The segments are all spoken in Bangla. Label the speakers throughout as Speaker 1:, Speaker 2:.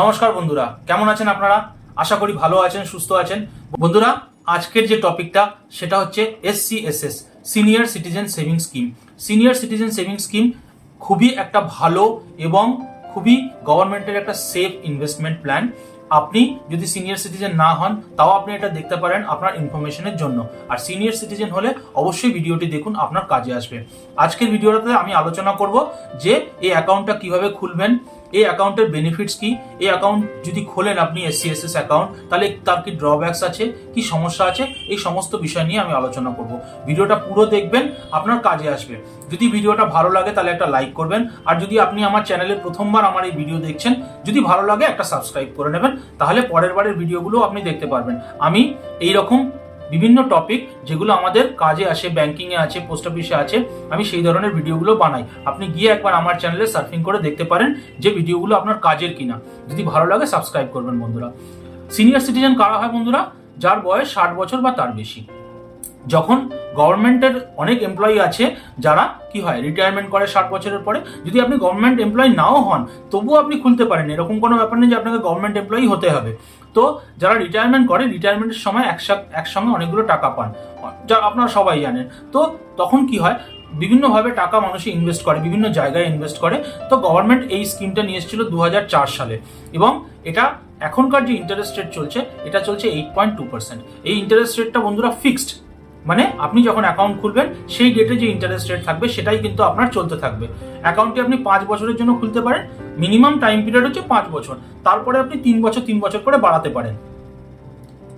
Speaker 1: নমস্কার বন্ধুরা, কেমন আছেন আপনারা? আশা করি ভালো আছেন, সুস্থ আছেন। বন্ধুরা, আজকের যে টপিকটা, সেটা হচ্ছে SCSS senior citizen saving scheme senior citizen saving scheme খুবই একটা ভালো এবং খুবই গভর্নমেন্টের একটা সেফ ইনভেস্টমেন্ট প্ল্যান আপনি যদি সিনিয়র সিটিজেন না হন, তাও আপনি এটা দেখতে পারেন আপনার ইনফরমেশনের জন্য। আর সিনিয়র সিটিজেন হলে অবশ্যই ভিডিওটি দেখুন, আপনার কাজে আসবে। আজকের ভিডিওটাতে আমি আলোচনা করব যে এই অ্যাকাউন্টটা কীভাবে খুলবেন এই অ্যাকাউন্টের বেনিফিটস কি? এই অ্যাকাউন্ট যদি খোলেন আপনি এসসিএসএস অ্যাকাউন্ট তাহলে তার কি ড্রব্যাকস আছে? কি সমস্যা আছে? এই সমস্ত বিষয় নিয়ে আমি আলোচনা করব। ভিডিওটা পুরো দেখবেন, আপনার কাজে আসবে। যদি ভিডিওটা ভালো লাগে, তাহলে একটা লাইক করবেন। আর যদি আপনি আমার চ্যানেলে প্রথমবার আমার এই ভিডিও দেখছেন, যদি ভালো লাগে, একটা সাবস্ক্রাইব করে নেবেন। তাহলে পরের বারের ভিডিওগুলো আপনি দেখতে পারবেন। আমি এই রকম বিভিন্ন টপিক যেগুলো আমাদের কাজে আসে ব্যাংকিং এ আছে পোস্ট অফিসে আছে, আমি সেই ধরনের ভিডিওগুলো বানাই। আপনি গিয়ে একবার আমার চ্যানেলে সার্ফিং করে দেখতে পারেন যে ভিডিওগুলো আপনার কাজের কিনা। যদি ভালো লাগে সাবস্ক্রাইব করবেন বন্ধুরা। সিনিয়র সিটিজেন কারা হয় বন্ধুরা? যার বয়স ষাট বছর বা তার বেশি। যখন গভর্নমেন্টের অনেক এমপ্লয়ি আছে, যারা কি হয় রিটায়ারমেন্ট করে ষাট বছরের পরে, যদি আপনি গভর্নমেন্ট এমপ্লয়ি নাও হন, তবুও আপনি খুলতে পারেন। এরকম কোনো ব্যাপার নেই যে আপনাকে গভর্নমেন্ট এমপ্লয়ি হতে হবে। তো যারা রিটায়ারমেন্ট করে রিটায়ারমেন্টের সময় একসাথে একসঙ্গে অনেকগুলো টাকা পান। যা আপনারা সবাই জানেন। তো তখন কি হয়, বিভিন্নভাবে টাকা মানুষে ইনভেস্ট করে, বিভিন্ন জায়গায় ইনভেস্ট করে। তো গভর্নমেন্ট এই স্কিমটা নিয়ে এসেছিল দু হাজার চার সালে। এবং এটা এখনকার যে ইন্টারেস্ট রেট চলছে, এটা চলছে এইট পয়েন্ট টু পার্সেন্ট এই ইন্টারেস্ট রেটটা বন্ধুরা ফিক্সড মানে আপনি যখন অ্যাকাউন্ট খুলবেন, সেই ডেটে যে ইন্টারেস্ট রেট থাকবে, সেটাই কিন্তু আপনার চলতে থাকবে। অ্যাকাউন্টটি আপনি পাঁচ বছরের জন্য খুলতে পারেন। মিনিমাম টাইম পিরিয়ড হচ্ছে পাঁচ বছর। তারপরে আপনি তিন বছর তিন বছর করে বাড়াতে পারেন।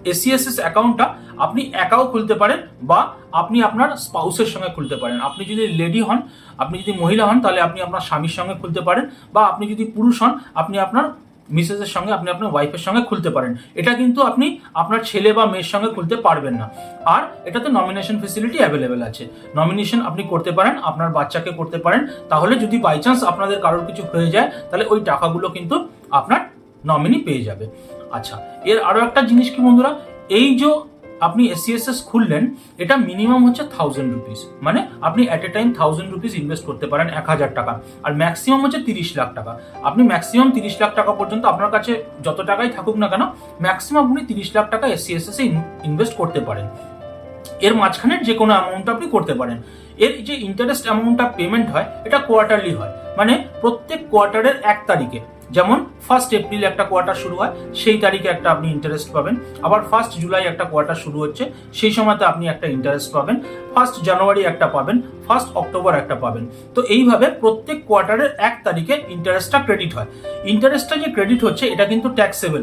Speaker 1: এসিএসএস অ্যাকাউন্টটা আপনি একাও খুলতে পারেন বা আপনি আপনার স্পাউসের সঙ্গে খুলতে পারেন। আপনি যদি লেডি হন, আপনি যদি মহিলা হন, তাহলে আপনি আপনার স্বামীর সঙ্গে খুলতে পারেন বা আপনি যদি পুরুষ হন, আপনি আপনার মিসেসের সঙ্গে আপনি আপনার ওয়াইফের সঙ্গে খুলতে পারেন। এটা কিন্তু আপনি আপনার ছেলে বা মেয়ের সঙ্গে খুলতে পারবেন না। আর এটাতে নমিনেশন ফেসিলিটি অ্যাভেলেবেল আছে। নমিনেশন আপনি করতে পারেন, আপনার বাচ্চাকে করতে পারেন। তাহলে যদি বাই চান্স আপনাদের কারোর কিছু হয়ে যায়, তাহলে ওই টাকাগুলো কিন্তু আপনার নমিনি পেয়ে যাবে। আচ্ছা এর আরও একটা জিনিস কি বন্ধুরা? এই যে আপনি এসসিএসএস খুললেন, এটা মিনিমাম হচ্ছে থাউজেন্ড রুপিস মানে আপনি at a time thousand rupees invest করতে পারেন এক হাজার টাকা। আর ম্যাক্সিমাম হচ্ছে তিরিশ লাখ টাকা। আপনি ম্যাক্সিমাম তিরিশ লাখ টাকা পর্যন্ত আপনার কাছে যত টাকাই থাকুক না কেন ম্যাক্সিমাম আপনি তিরিশ লাখ টাকা এসসিএসএস এ ইনভেস্ট করতে পারেন। এর মাঝখানের যে কোনো অ্যামাউন্ট আপনি করতে পারেন। এর যে ইন্টারেস্ট অ্যামাউন্টটা পেমেন্ট হয়, এটা কোয়ার্টারলি হয়। মানে প্রত্যেক কোয়ার্টারের এক তারিখে। যেমন ফার্স্ট এপ্রিল একটা কোয়ার্টার শুরু হয়, সেই তারিখে একটা আপনি ইন্টারেস্ট পাবেন। আবার ফার্স্ট জুলাই একটা কোয়ার্টার শুরু হচ্ছে, সেই সময়তে আপনি একটা ইন্টারেস্ট পাবেন। ফার্স্ট জানুয়ারি একটা পাবেন ফার্স্ট অক্টোবর একটা পাবেন। তো এইভাবে প্রত্যেক কোয়ার্টারের এক তারিখে ইন্টারেস্টটা ক্রেডিট হয়। ইন্টারেস্টটা যে ক্রেডিট হচ্ছে, এটা কিন্তু ট্যাক্সেবল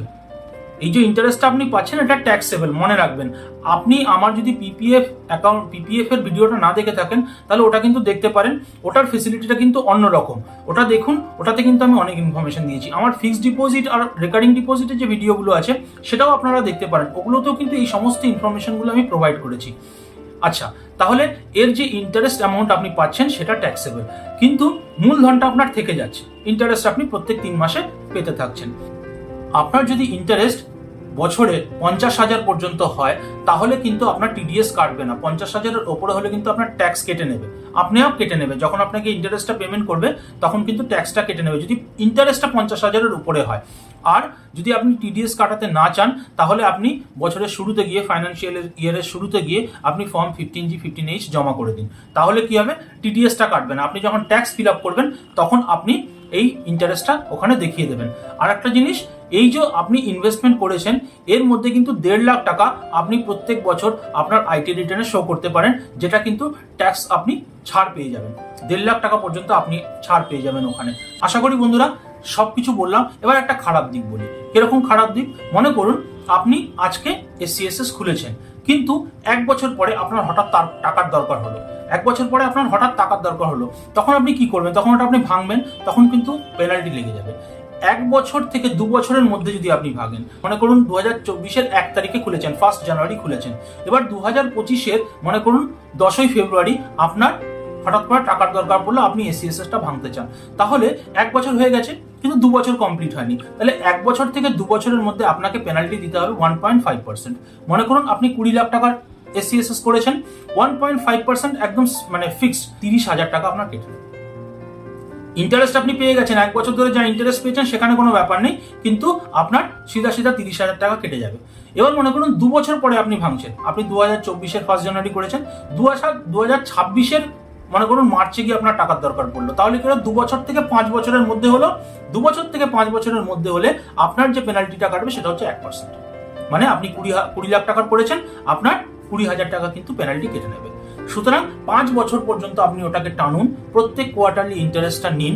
Speaker 1: এই যে ইন্টারেস্টটা আপনি পাচ্ছেন, এটা ট্যাক্সেবল মনে রাখবেন। আপনি আমার যদি পিপিএফ অ্যাকাউন্ট পিপিএফ এর ভিডিওটা না দেখে থাকেন, তাহলে ওটা কিন্তু দেখতে পারেন, ওটার ফেসিলিটিটা কিন্তু অন্যরকম ওটা দেখুন, ওটাতে কিন্তু আমি অনেক ইনফরমেশন দিয়েছি। আমার ফিক্সড ডিপোজিট আর রেকারিং ডিপোজিটের যে ভিডিওগুলো আছে, সেটাও আপনারা দেখতে পারেন। ওগুলোতেও কিন্তু এই সমস্ত ইনফরমেশনগুলো আমি প্রোভাইড করেছি। আচ্ছা তাহলে এর যে ইন্টারেস্ট অ্যামাউন্ট আপনি পাচ্ছেন, সেটা ট্যাক্সেবল কিন্তু মূলধনটা আপনার থেকে যাচ্ছে। ইন্টারেস্ট আপনি প্রত্যেক তিন মাসে পেতে থাকছেন। আপনার যদি ইন্টারেস্ট বছরে পঞ্চাশ হাজার পর্যন্ত হয়, তাহলে কিন্তু আপনার টিডিএস কাটবে না। পঞ্চাশ হাজারের ওপরে হলে কিন্তু আপনার ট্যাক্স কেটে নেবে। আপনিও কেটে নেবে। যখন আপনাকে ইন্টারেস্টটা পেমেন্ট করবে, তখন কিন্তু ট্যাক্সটা কেটে নেবে। যদি ইন্টারেস্টটা পঞ্চাশ হাজারের উপরে হয়। আর যদি আপনি টিডিএস কাটাতে না চান, তাহলে আপনি বছরের শুরুতে গিয়ে ফাইন্যান্সিয়াল ইয়ারের শুরুতে গিয়ে আপনি form fifteen G fifteen H জমা করে দিন। তাহলে কি হবে? টিডিএসটা কাটবে না। আপনি যখন ট্যাক্স ফিল আপ করবেন, তখন আপনি এই ইন্টারেস্টটা ওখানে দেখিয়ে দেবেন। আর একটা জিনিস এই যে আপনি ইনভেস্টমেন্ট করেছেন, এর মধ্যে কিন্তু দেড় লাখ টাকা আপনি প্রত্যেক বছর আপনার আইটি রিটার্নে শো করতে পারেন, যেটা কিন্তু ট্যাক্স আপনি ছাড় পেয়ে যাবেন। দেড় লাখ টাকা পর্যন্ত আপনি ছাড় পেয়ে যাবেন ওখানে। আশা করি বন্ধুরা সব কিছু বললাম। এবার একটা খারাপ দিক বলি। কীরকম খারাপ দিক? মনে করুন, আপনি আজকে এসসিএসএস খুলেছেন, কিন্তু এক বছর পরে আপনার হঠাৎ তার টাকার দরকার হলো। এক বছর পরে আপনার হঠাৎ টাকার দরকার হলো। তখন আপনি কি করবেন? তখন ওটা আপনি ভাঙবেন, তখন কিন্তু পেনাল্টি লেগে যাবে। এক বছর থেকে দু বছরের মধ্যে যদি আপনি ভাগেন, মনে করুন দু হাজার চব্বিশের এক তারিখে খুলেছেন ফার্স্ট জানুয়ারি খুলেছেন। এবার দু হাজার পঁচিশের, মনে করুন দশই ফেব্রুয়ারি আপনার হঠাৎ করে টাকার দরকার পড়ল, আপনি এসিএসএসটা ভাঙতে চান। তাহলে এক বছর হয়ে গেছে, কিন্তু দু বছর কমপ্লিট হয়নি। তাহলে এক বছর থেকে দু বছরের মধ্যে আপনাকে পেনাল্টি দিতে হবে ওয়ান পয়েন্ট ফাইভ পার্সেন্ট মনে করুন আপনি কুড়ি লাখ টাকার এসসিএসএস করেছেন ওয়ান পয়েন্ট ফাইভ পার্সেন্ট একদম মানে ফিক্সড তিরিশ হাজার টাকা আপনার কেটে। ইন্টারেস্ট আপনি পেয়ে গেছেন, এক বছর ধরে যা ইন্টারেস্ট পেয়েছেন, সেখানে কোনো ব্যাপার নেই, কিন্তু আপনার সিধা সিধা তিরিশ হাজার টাকা কেটে যাবে। এবার মনে করুন, দু বছর পরে আপনি ভাঙছেন। আপনি দু হাজার চব্বিশের ফার্স্ট জানুয়ারি করেছেন, দু হাজার দু হাজার ছাব্বিশের মনে করুন, মার্চে গিয়ে আপনার টাকার দরকার পড়ল। তাহলে কি দু বছর থেকে পাঁচ বছরের মধ্যে হলো, দু বছর থেকে পাঁচ বছরের মধ্যে হলে আপনার যে পেনাল্টিটা কাটবে, সেটা হচ্ছে এক পার্সেন্ট মানে আপনি কুড়ি কুড়ি লাখ টাকার পড়েছেন আপনার কুড়ি হাজার টাকা কিন্তু পেনাল্টি কেটে নেবে সুতরাং পাঁচ বছর পর্যন্ত আপনি ওটাকে টানুন, প্রত্যেক কোয়ার্টারলি ইন্টারেস্টটা নিন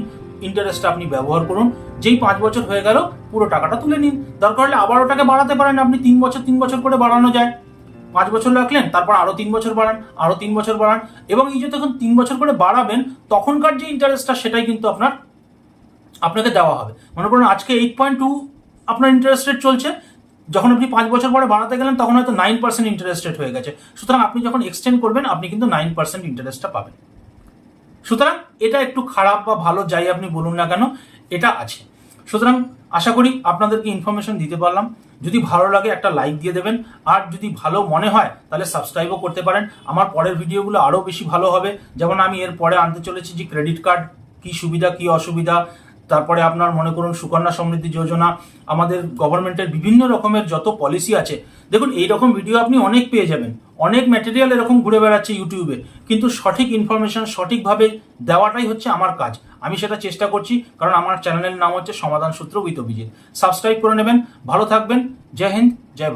Speaker 1: ইন্টারেস্টটা আপনি ব্যবহার করুন, যেই পাঁচ বছর হয়ে গেল, পুরো টাকাটা তুলে নিন। দরকার হলে আবার ওটাকে বাড়াতে পারেন, আপনি তিন বছর তিন বছর করে বাড়ানো যায়। পাঁচ বছর রাখলেন, তারপর আরও তিন বছর বাড়ান, আরও তিন বছর বাড়ান, এবং এই যে তখন তিন বছর করে বাড়াবেন, তখনকার যে ইন্টারেস্টটা সেটাই কিন্তু আপনার, আপনাকে দেওয়া হবে। মনে করুন, আজকে এইট পয়েন্ট টু আপনার ইন্টারেস্ট রেট চলছে যখন আপনি পাঁচ বছর পরে বাড়াতে গেলেন, তখন হয়তো নাইন পার্সেন্ট ইন্টারেস্ট রেট হয়ে গেছে। সুতরাং আপনি যখন এক্সটেন্ড করবেন, আপনি কিন্তু নাইন পার্সেন্ট ইন্টারেস্টটা পাবেন। সুতরাং এটা একটু খারাপ বা ভালো যাই আপনি বলুন না কেন, এটা আছে। সুতরাং আশা করি আপনাদেরকে ইনফরমেশন দিতে পারলাম। যদি ভালো লাগে একটা লাইক দিয়ে দেবেন, আর যদি ভালো মনে হয়, তাহলে সাবস্ক্রাইবও করতে পারেন। আমার পরের ভিডিওগুলো আরও বেশি ভালো হবে। যেমন আমি এর পরে আনতে চলেছি যে ক্রেডিট কার্ড কি সুবিধা, কি অসুবিধা তারপরে আপনার মনে করুন সুকন্যা সমৃদ্ধি যোজনা, আমাদের গভর্নমেন্টের বিভিন্ন রকমের যত পলিসি আছে, দেখুন এই রকম ভিডিও আপনি অনেক পেয়ে যাবেন। অনেক ম্যাটেরিয়াল এরকম ঘুরে বেড়াচ্ছে ইউটিউবে কিন্তু সঠিক ইনফরমেশন সঠিকভাবে দেওয়াটাই হচ্ছে আমার কাজ। আমি সেটা চেষ্টা করছি, কারণ আমার চ্যানেলের নাম হচ্ছে সমাধান সূত্র উইথ অভিজিৎ। সাবস্ক্রাইব করে নেবেন, ভালো থাকবেন, জয় হিন্দ, জয়।